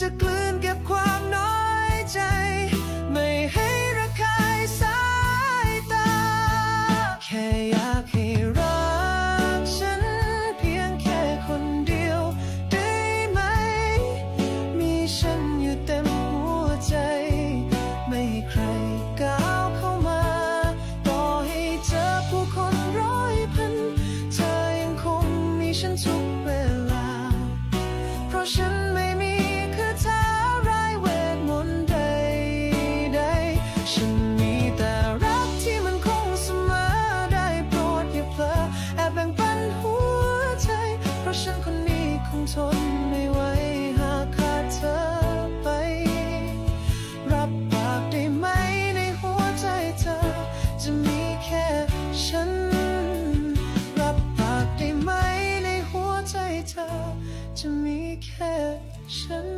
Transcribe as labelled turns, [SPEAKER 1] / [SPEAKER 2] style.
[SPEAKER 1] จะกลืนเก็บความน้อยใจ ไม่ให้ระคายสายตา แค่อยากให้รักฉันเพียงแค่คนเดียว ได้ไหม มีฉันอยู่เต็มหัวใจ ไม่ให้ใครก้าวเข้ามา ต่อให้เจอผู้คนร้อยพัน เธอยังคงมีฉันทุ จะมีแค่ฉัน รับปากได้ไหมในหัวใจเธอ จะมีแค่ฉัน